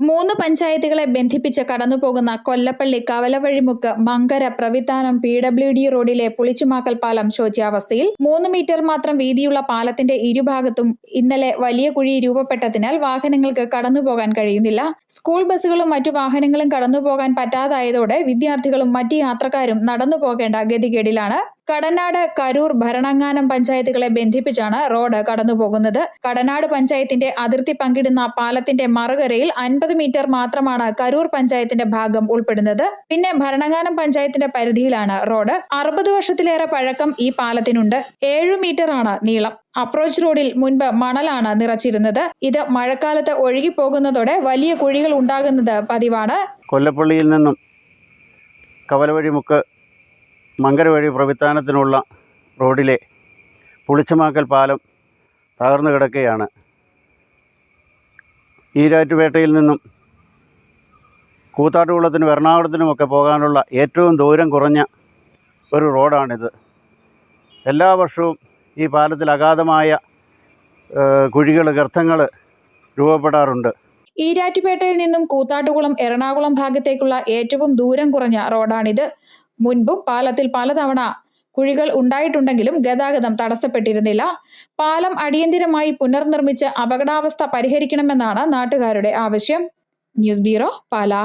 മൂന്ന് പഞ്ചായത്തുകളെ ബന്ധിപ്പിച്ച് കടന്നുപോകുന്ന കൊല്ലപ്പള്ളി കവലവഴിമുക്ക് മങ്കര പ്രവിധാനം പി ഡബ്ല്യു ഡി റോഡിലെ പുളിച്ചുമാക്കൽ പാലം ശോച്യാവസ്ഥയിൽ മൂന്ന് മീറ്റർ മാത്രം വീതിയുള്ള പാലത്തിന്റെ ഇരുഭാഗത്തും ഇന്നലെ വലിയ കുഴി രൂപപ്പെട്ടതിനാൽ വാഹനങ്ങൾക്ക് കടന്നുപോകാൻ കഴിയുന്നില്ല. സ്കൂൾ ബസ്സുകളും മറ്റു വാഹനങ്ങളും കടന്നുപോകാൻ പറ്റാതായതോടെ വിദ്യാർത്ഥികളും മറ്റ് യാത്രക്കാരും നടന്നു പോകേണ്ട ഗതികേടിലാണ്. കടനാട് കരൂർ ഭരണങ്ങാനം പഞ്ചായത്തുകളെ ബന്ധിപ്പിച്ചാണ് റോഡ് കടന്നുപോകുന്നത്. കടനാട് പഞ്ചായത്തിന്റെ അതിർത്തി പങ്കിടുന്ന പാലത്തിന്റെ മറുകരയിൽ അൻപത് മീറ്റർ മാത്രമാണ് കരൂർ പഞ്ചായത്തിന്റെ ഭാഗം ഉൾപ്പെടുന്നത്. പിന്നെ ഭരണങ്ങാനം പഞ്ചായത്തിന്റെ പരിധിയിലാണ് റോഡ്. അറുപത് വർഷത്തിലേറെ പഴക്കം ഈ പാലത്തിനുണ്ട്. ഏഴു മീറ്റർ ആണ് നീളം. അപ്രോച്ച് റോഡിൽ മുൻപ് മണലാണ് നിറച്ചിരുന്നത്. ഇത് മഴക്കാലത്ത് ഒഴുകിപ്പോകുന്നതോടെ വലിയ കുഴികൾ ഉണ്ടാകുന്നത് പതിവാണ്. കൊല്ലപ്പള്ളിയിൽ നിന്നും കവലവഴി മുക്ക് മങ്കര വഴി പ്രവിത്താനത്തിനുള്ള റോഡിലെ പുളിച്ചമാക്കൽ പാലം തകർന്നു കിടക്കുകയാണ്. ഈരാറ്റുപേട്ടയിൽ നിന്നും കൂത്താട്ടുകുളത്തിനും എറണാകുളത്തിനുമൊക്കെ പോകാനുള്ള ഏറ്റവും ദൂരം കുറഞ്ഞ ഒരു റോഡാണിത്. എല്ലാ വർഷവും ഈ പാലത്തിൽ അഗാധമായ കുഴികൾ ഗർത്തങ്ങൾ രൂപപ്പെടാറുണ്ട്. ഈരാറ്റുപേട്ടയിൽ നിന്നും കൂത്താട്ടുകുളം എറണാകുളം ഭാഗത്തേക്കുള്ള ഏറ്റവും ദൂരം കുറഞ്ഞ റോഡാണിത്. മുൻപും പാലത്തിൽ പലതവണ കുഴികൾ ഉണ്ടായിട്ടുണ്ടെങ്കിലും ഗതാഗതം തടസ്സപ്പെട്ടിരുന്നില്ല. പാലം അടിയന്തിരമായി പുനർനിർമ്മിച്ച് അപകടാവസ്ഥ പരിഹരിക്കണമെന്നാണ് നാട്ടുകാരുടെ ആവശ്യം. News bureau Pala.